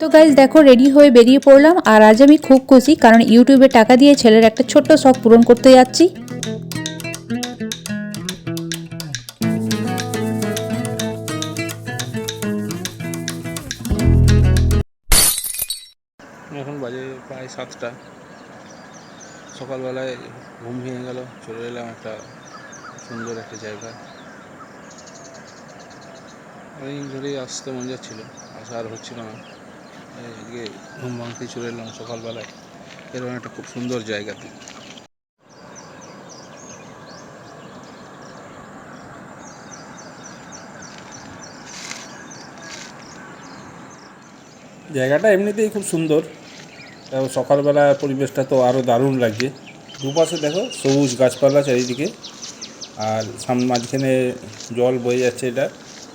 তো গাইজ দেখো রেডি হয়ে বেরিয়ে পড়লাম। আর আজ আমি খুব খুশি, কারণ ইউটিউবে টাকা দিয়ে ছেলের একটা ছোট্ট শখ পূরণ করতে যাচ্ছি। এখন বাজে প্রায় সাতটা। সকালবেলায় ঘুম ভেঙে গেল, চলে এলাম একটা সুন্দর একটা জায়গা অনেকদিন ধরেই আসতে মন যাচ্ছিল আসা আর হচ্ছিল না। আজকে ঘুম ভাঙতে চলে এলাম সকালবেলায়। এরকম একটা খুব সুন্দর জায়গাতে জায়গাটা এমনিতেই খুব সুন্দর। সকালবেলা পরিবেশটা তো আরও দারুণ লাগছে। দুপাশে দেখো সবুজ গাছপালা চারিদিকে। আর সামনে মাঝখানে জল বয়ে যাচ্ছে এটা।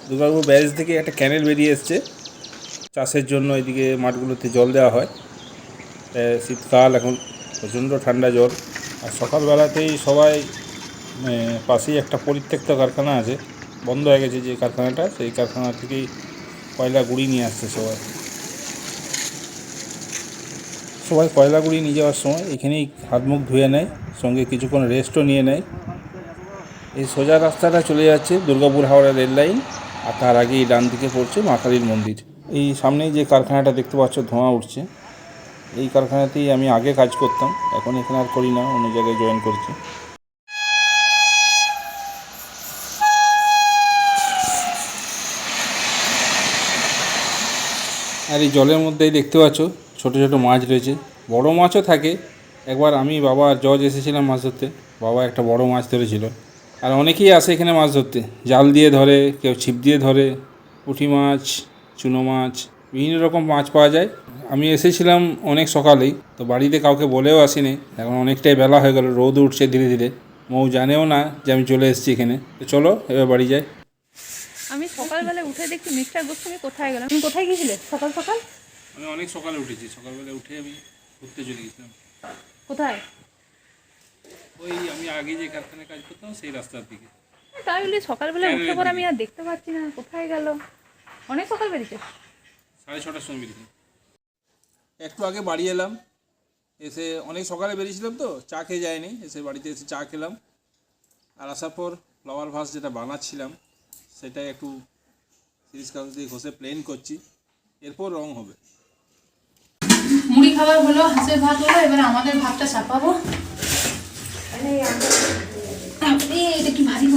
দুর্গাপুর ব্যারেজ থেকে একটা ক্যানেল বেরিয়ে এসছে। চাষের জন্য এদিকে মাঠগুলোতে জল দেওয়া হয়। শীতকাল, এখন প্রচণ্ড ঠান্ডা জল। আর সকালবেলাতেই সবাই পাশেই একটা পরিত্যক্ত কারখানা আছে, বন্ধ হয়ে গেছে যে কারখানাটা, সেই কারখানা থেকেই কয়লা গুঁড়ি নিয়ে আসছে সবাই। সবাই কয়লাগুড়ি নিয়ে যাওয়ার সময় এখানেই হাত মুখ ধুয়ে নেয়, সঙ্গে কিছুক্ষণ রেস্টও নিয়ে নেয়। এই সোজা রাস্তাটা চলে যাচ্ছে দুর্গাপুর হাওড়া রেল লাইন আর তার আগেই ডান দিকে পড়ছে মা কালীর মন্দির। এই সামনেই যে কারখানাটা দেখতে পাচ্ছ, ধোঁয়া উঠছে। এই কারখানাতেই আমি আগে কাজ করতাম, এখন এখানে আর করি না, অন্য জায়গায় জয়েন করছি। আর এই জলের মধ্যেই দেখতে পাচ্ছ, ছোট ছোট মাছ রয়েছে। বড় মাছও থাকে। একবার আমি বাবা আর জজ এসেছিলাম মাছ ধরতে। বাবা একটা বড় মাছ ধরেছিল। আর অনেকেই আসে এখানে মাছ ধরতে। জাল দিয়ে ধরে, কেউ ছিপ দিয়ে ধরে, পুঁটি মাছ চুনো মাছ বিভিন্ন রকম মাছ পাওয়া যায়। আমি এসেছিলাম অনেক সকালেই তো বাড়িতে কাউকে বলেও আসিনি। এখন অনেকটাই বেলা হয়ে গেল রোদ উঠছে ধীরে ধীরে। মৌ জানেও না যে আমি চলে এসেছি এখানে। তো চলো এবার বাড়ি যাই। আমি সকালবেলা উঠে দেখছি মিস্টার গোস্বামী কোথায় গেলাম তুমি কোথায় গিয়েছিলে সকাল সকাল? আমি অনেক সকালে উঠেছি। সকালবেলা উঠে আমি ঘুরতে চলে গেছিলাম। কোথায়? ওই আমি আগে যে কারখানায় কাজ করতাম সেই রাস্তার দিকে। তাই বলি সকালবেলা উঠে পর আমি আর দেখতে পাচ্ছি না কোথায় গেল? অনেক সকাল বেরিয়েছে। সাড়ে ছটার সময় বেরিয়েছি। একটু আগে বাড়ি এলাম এসে অনেক সকালে বেরিয়েছিলাম তো চা খেয়ে যায়নি এসে বাড়িতে এসে চা খেলাম। আর আসার পর ফ্লাওয়ার ভাস যেটা বানাচ্ছিলাম সেটাই একটু সিরিজ কাগজ দিয়ে ঘষে প্লেন করছি এরপর রং হবে। মুড়ি খাবার হলো হাঁসের ভাত হলো এবার আমাদের ভাতটা চাপাবো। এটা কি ভারী।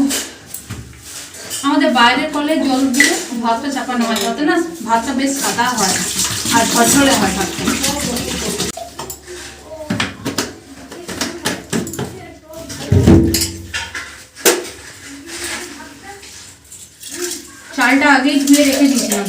আমাদের বাইরের কলে জল দিয়ে ভাতটা চাপানো হয় যাতে না ভাতটা বেশ সাদা হয় আর ঝরঝরে হয় ভাতটা। চালটা আগেই ধুয়ে রেখে দিয়েছিলাম।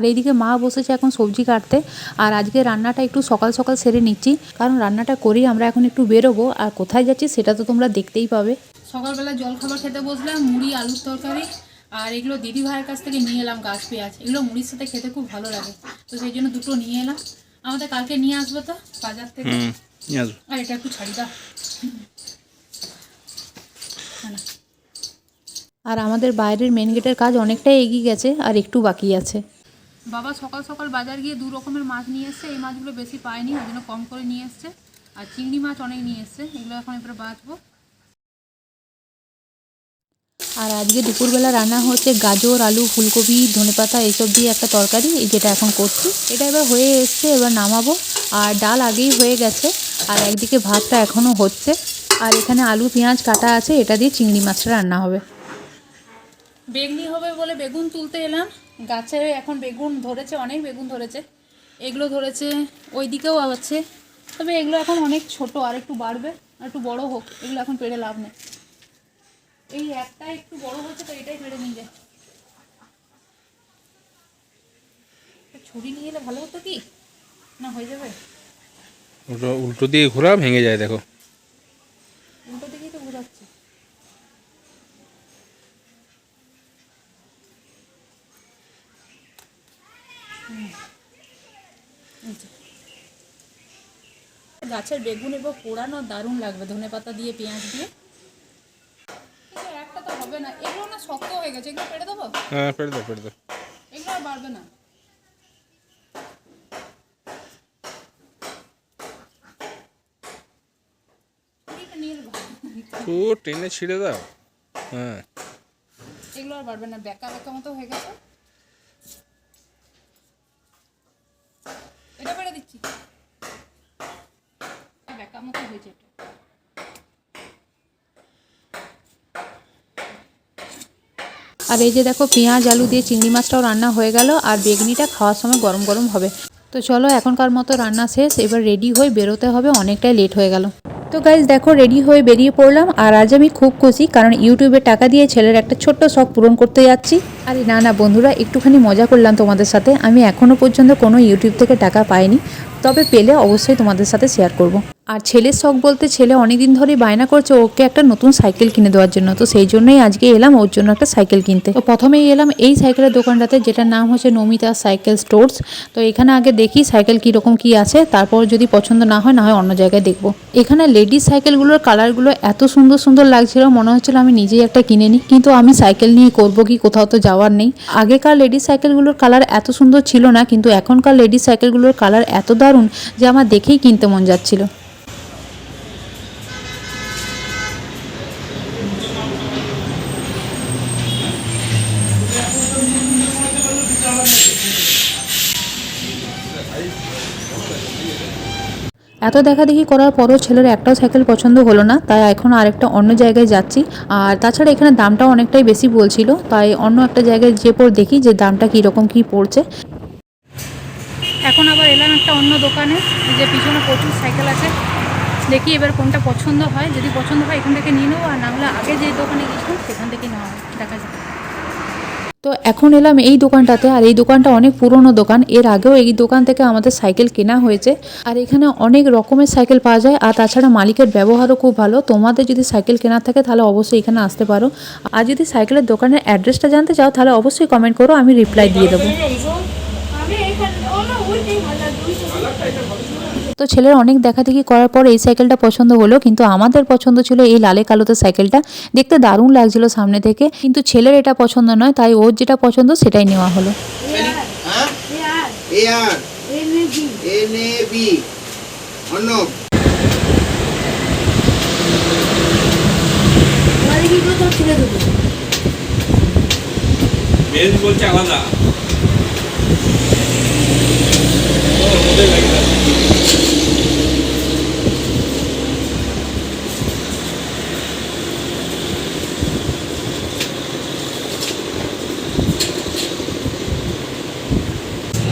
আর এইদিকে মা বসেছে এখন সবজি কাটতে। আর আজকে রান্নাটা একটু সকাল সকাল সেরে নিচ্ছি। কারণ রান্নাটা করেই আমরা এখন একটু বেরোবো। আর কোথায় যাচ্ছি সেটা তো তোমরা দেখতেই পাবে। সকালবেলা জল খাবার খেতে বসলাম মুড়ি আলুর তরকারি আর এগুলো দিদি ভাইয়ের কাছ থেকে নিয়ে এলাম গাছ পেঁয়াজ। এগুলো মুড়ির সাথে খেতে খুব ভালো লাগে। তো সেই জন্য দুটো নিয়ে এলাম। আমাদের কালকে নিয়ে আসব তো বাজার থেকে। আর এটা একটু ছাড়ি দাও। আর আমাদের বাইরের মেন গেটের কাজ অনেকটাই এগিয়ে গেছে আর একটু বাকি আছে। বাবা সকাল সকাল বাজার গিয়ে দু রকমের মাছ নিয়ে এসছে। এই মাছগুলো বেশি পায়নি ওই জন্য কম করে নিয়ে এসছে। আর চিংড়ি মাছ অনেক নিয়ে এসছে এগুলো এখন এবার বাঁচবো। আর আজকে দুপুরবেলা রান্না হচ্ছে গাজর আলু ফুলকপি ধনেপাতা এইসব দিয়ে একটা তরকারি যেটা এখন করছি। এটা এবার হয়ে এসছে এবার নামাবো। আর ডাল আগেই হয়ে গেছে আর একদিকে ভাতটা এখনও হচ্ছে। আর এখানে আলু পেঁয়াজ কাটা আছে এটা দিয়ে চিংড়ি মাছটা রান্না হবে। বেগনি হবে বলে বেগুন তুলতে এলাম। গাছে এখন বেগুন ধরেছে, অনেক বেগুন ধরেছে। এগুলো ধরেছে ওই দিকেও আছে। তবে এগুলো এখন অনেক ছোট, আর একটু বাড়বে, আর একটু বড় হোক, এগুলো এখন পেড়ে লাভ নেই। এই একটা একটু বড় হচ্ছে তো এটাই পেড়ে নিয়ে যায় ছুরি নিয়ে এলে ভালো হতো কি? না হয়ে যাবে? উল্টো দিয়ে ঘোরা, ভেঙে যায়, দেখো উল্টো দিকেই তো ঘুরাচ্ছে গাছের বেগুন এবার পোড়ানো দারুণ লাগবে। ধনে পাতা দিয়ে পেঁয়াজ দিয়ে। কিন্তু একটা তো হবে না। এগুলো না শক্ত হয়ে গেছে। এগুলো পেড়ে দেবো? হ্যাঁ পেড়ে দাও পেড়ে দাও এগুলো আর বাড়বে না। ও টেনে ছিঁড়ে দাও। হ্যাঁ। এগুলো আর বাড়বে না। বেকা বেকা মতো হয়ে গেছে। এটা পেড়ে দিচ্ছি। মতো হয়েছে এটা আর এই যে দেখো পেঁয়াজ, আলু দিয়ে চিংড়ি মাছটাও রান্না হয়ে গেল আর বেগনিটা খাওয়ার সময় গরম গরম হবে। তো চলো এখনকার মতো রান্না শেষ, এবার রেডি হয়ে বেরোতে হবে, অনেকটাই লেট হয়ে গেল। তো গাইজ দেখো রেডি হয়ে বেরিয়ে পড়লাম আর আজ আমি খুব খুশি কারণ ইউটিউবে টাকা দিয়ে ছেলের একটা ছোট্ট শখ পূরণ করতে যাচ্ছি। আরে না না, বন্ধুরা, একটুখানি মজা করলাম তোমাদের সাথে। আমি এখনও পর্যন্ত কোনো ইউটিউব থেকে টাকা পাইনি, তবে পেলে অবশ্যই তোমাদের সাথে শেয়ার করব। আর ছেলের শখ বলতে ছেলে অনেকদিন ধরেই বায়না করছে, ওকে একটা নতুন সাইকেল কিনে দেওয়ার জন্য। তো সেই জন্যই আজকে এলাম, ওর জন্য একটা সাইকেল কিনতে। তো প্রথমেই এলাম এই সাইকেলের দোকানটাতে, যেটার নাম হচ্ছে নমিতা সাইকেল স্টোর্স। তো এখানে আগে দেখি সাইকেল কীরকম কী আছে, তারপর যদি পছন্দ না হয় না হয় অন্য জায়গায় দেখব। এখানে লেডিস সাইকেলগুলোর কালারগুলো এত সুন্দর সুন্দর লাগছিল, মনে হচ্ছিল আমি নিজেই একটা কিনে নিই। কিন্তু আমি সাইকেল নিয়ে করব কি, কোথাও তো যাওয়ার নেই। আগেকার লেডিস সাইকেলগুলোর কালার এত সুন্দর ছিল না, কিন্তু এখনকার লেডিস সাইকেলগুলোর কালার এত দারুণ যে আমার দেখেই কিনতে মন যাচ্ছিল। এত দেখাদেখি করার পরও ছেলের একটাও সাইকেল পছন্দ হলো না, তাই এখন আরেকটা অন্য জায়গায় যাচ্ছি। আর তাছাড়া এখানে দামটাও অনেকটাই বেশি বলছিল, তাই অন্য একটা জায়গায় যে পর দেখি যে দামটা কীরকম কী পড়ছে। এখন আবার এলাম একটা অন্য দোকানে যে পিছনে প্রচুর সাইকেল আছে। দেখি এবার কোনটা পছন্দ হয়, যদি পছন্দ হয় এখান থেকে নিয়ে নেব, আর না হলে আগে যে দোকানে গেছিলাম সেখান থেকে নেওয়া দেখা যাবে তো এখন এলাম এই দোকানটাতে, আর এই দোকানটা অনেক পুরনো দোকান। এর আগেও এই দোকান থেকে আমাদের সাইকেল কেনা হয়েছে। আর এখানে অনেক রকমের সাইকেল পাওয়া যায়, আর তাছাড়া মালিকের ব্যবহারও খুব ভালো। তোমাদের যদি সাইকেল কেনার থাকে, তাহলে অবশ্যই এখানে আসতে পারো। আর যদি সাইকেলের দোকানের অ্যাড্রেসটা জানতে চাও, তাহলে অবশ্যই কমেন্ট করো, আমি রিপ্লাই দিয়ে দেবো। তো ছেলের অনেক দেখাদেখি করার পর এই সাইকেলটা পছন্দ হলো, কিন্তু আমাদের পছন্দ ছিল এই লালে কালোতে সাইকেলটা দেখতে দারুণ লাগছিল সামনে থেকে, কিন্তু ছেলের এটা পছন্দ নয়, তাই ওর যেটা পছন্দ সেটাই নেওয়া হলো। বলছে আলাদা।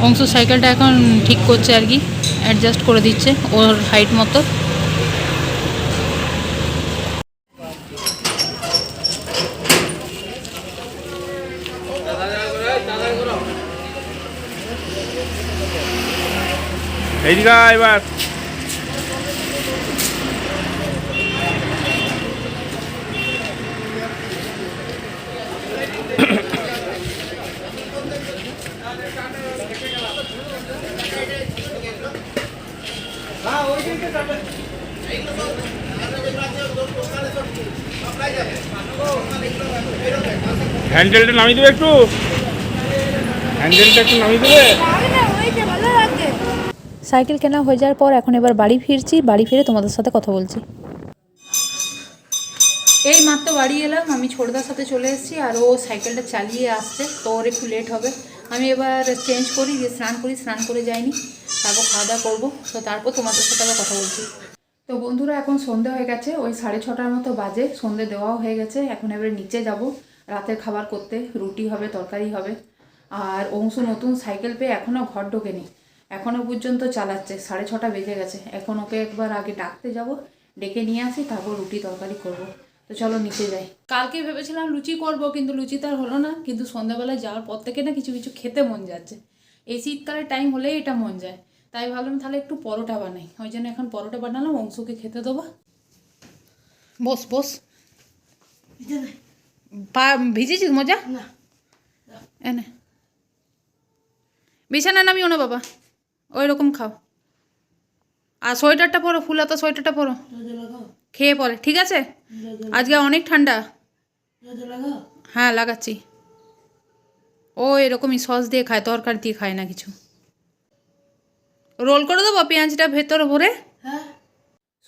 অংশ সাইকেলটা এখন ঠিক করছে আর কি অ্যাডজাস্ট করে দিচ্ছে ওর হাইট মতো। এইদিকে এবার। হ্যান্ডেলটা নামিয়ে দেবে একটু? হ্যান্ডেলটা একটু নামিয়ে দেবে? সাইকেল কেনা হয়ে যাওয়ার পর এখন এবার বাড়ি ফিরছি, বাড়ি ফিরে তোমাদের সাথে কথা বলছি। এই মাত্র বাড়ি এলাম, আমি ছোটদার সাথে চলে এসেছি আর ও সাইকেলটা চালিয়ে আসছে, তো ওর একটু লেট হবে। আমি এবার চেঞ্জ করি দিয়ে স্নান করি, স্নান করে যাইনি। তারপর খাওয়া দাওয়া করব। তো তারপর তোমাদের সাথে আবার কথা বলছি। তো বন্ধুরা, এখন সন্ধে হয়ে গেছে, ওই সাড়ে ছটার মতো বাজে, সন্ধে দেওয়াও হয়ে গেছে। এখন এবারে নিচে যাব, রাতের খাবার করতে, রুটি হবে, তরকারি হবে। আর অংশু নতুন সাইকেল পেয়ে এখনও ঘর ঢোকেনি। এখনও পর্যন্ত চালাচ্ছে, সাড়ে ছটা বেজে গেছে। এখন ওকে একবার আগে ডাকতে যাব, ডেকে নিয়ে আসি, তারপর রুটি তরকারি করব। তো চলো নিচে যাই। কালকে ভেবেছিলাম লুচি করব কিন্তু লুচি তো আর হলো না কিন্তু সন্ধ্যাবেলায় যাওয়ার পর থেকে না কিছু কিছু খেতে মন যাচ্ছে। এই শীতকালের টাইম হলেই এটা মন যায়। তাই ভাবলাম তাহলে একটু পরোটা বানাই। ওই জন্য এখন পরোটা বানালাম অংশকে খেতে দেবো। বস বস। পা ভিজেছিস মজা? না। এনে বিছানা নামিও না বাবা। ওই রকম খাও। আর সোয়েটারটা পরো ফুলাতা সোয়েটারটা পরো। খেয়ে পরে ঠিক আছে? আজকে অনেক ঠান্ডা। হ্যাঁ লাগাচ্ছি। ও এরকমই সস দিয়ে খায়, তরকারি দিয়ে খায় না কিছু। রোল করে দেবো পেঁয়াজটা ভেতরে ভরে?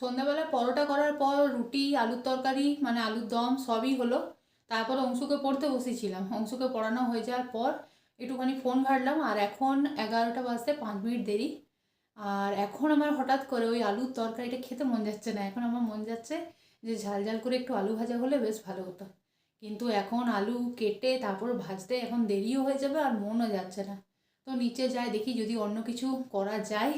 সন্ধ্যাবেলা পরোটা করার পর রুটি, আলুর তরকারি মানে আলুর দম সবই হলো। তারপর অংশুকে পড়তে বসেছিলাম। অংশুকে পড়ানো হয়ে যাওয়ার পর একটুখানি ফোন ঘাটলাম, আর এখন এগারোটা বাজতে পাঁচ মিনিট দেরি। আর এখন আমার হঠাৎ করে ওই আলুর তরকারিটা খেতে মন যাচ্ছে না। এখন আমার মন যাচ্ছে যে ঝাল ঝাল করে একটু আলু ভাজা হলে বেশ ভালো হতো। কিন্তু এখন আলু কেটে তারপর ভাজতে এখন দেরিও হয়ে যাবে আর মনও যাচ্ছে না। তো নিচে যায় দেখি যদি অন্য কিছু করা যায়।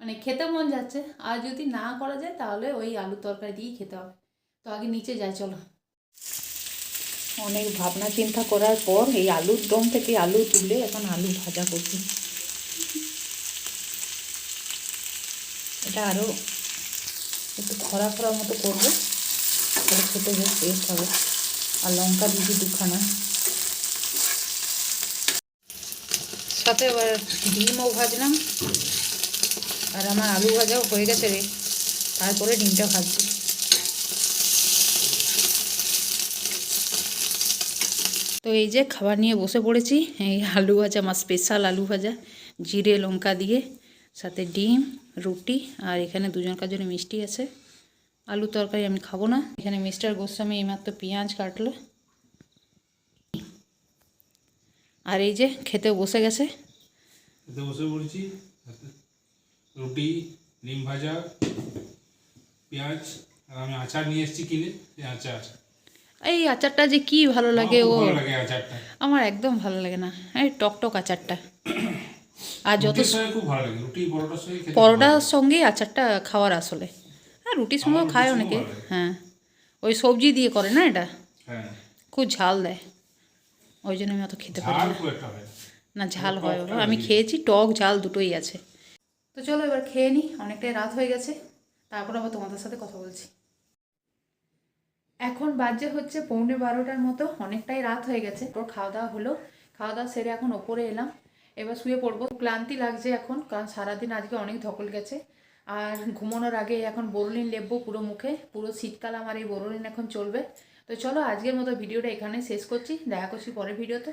মানে খেতে মন যাচ্ছে। আর যদি না করা যায় তাহলে ওই আলু তরকারি দিয়েই খেতে হবে। তো আগে নিচে যাই, চলো। অনেক ভাবনা চিন্তা করার পর এই আলুর দম থেকে আলু তুলে এখন আলু ভাজা করছি। এটা আরও একটু খরা খরা মতো করব। তাহলে খেতে বেশ টেস্ট হবে। আর লঙ্কা দিয়েছি দুখানা। সাথে এবার ডিমও ভাজলাম। আর আমার আলু ভাজাও হয়ে গেছে রে। তারপরে ডিমটা ভাজছি তো এই যে খাবার নিয়ে বসে পড়েছি, এই আলু ভাজা, আমার স্পেশাল আলু ভাজা, জিরে, লঙ্কা দিয়ে। সাথে ডিম, রুটি, আর এখানে দুজনকার জন্য মিষ্টি আছে। আলু তরকারি আমি খাব না। এখানে মিস্টার গোস্বামী এইমাত্র পেঁয়াজ কাটলো। আর এই যে খেতে বসে গেছে। বসে পড়েছি। রুটি ডিম ভাজা পেঁয়াজ আর আমি আচার নিয়ে এসেছি কিনে আচার। এই আচারটা যে কি ভালো লাগে ও। আমার একদম ভালো লাগে না। এই টক টক আচারটা। আর যত পরোটার সঙ্গে আচারটা খাওয়ার আসলে। রুটির সঙ্গেও খায় অনেকে। হ্যাঁ। ওই সবজি দিয়ে করে না এটা? হ্যাঁ। খুব ঝাল দেয়। ওই জন্য আমি অত খেতে পারি না। না। ঝাল হয় বাবা আমি খেয়েছি টক ঝাল দুটোই আছে। তো চলো এবার খেয়ে নিই অনেকটাই রাত হয়ে গেছে। তারপর আবার তোমাদের সাথে কথা বলছি। এখন বাজে হচ্ছে পৌনে বারোটার মতো। অনেকটাই রাত হয়ে গেছে। তোর খাওয়া দাওয়া হলো। খাওয়া দাওয়া সেরে এখন ওপরে এলাম। এবার শুয়ে পড়ব। ক্লান্তি লাগছে এখন। কারণ সারাদিন আজকে অনেক ধকল গেছে। আর ঘুমানোর আগে এখন বরলিন লেপবো পুরো মুখে, পুরো শীতকাল আমার এই বরলিন এখন চলবে। তো চলো আজকের মতো ভিডিওটা এখানে শেষ করছি, দেখা করছি পরের ভিডিওতে।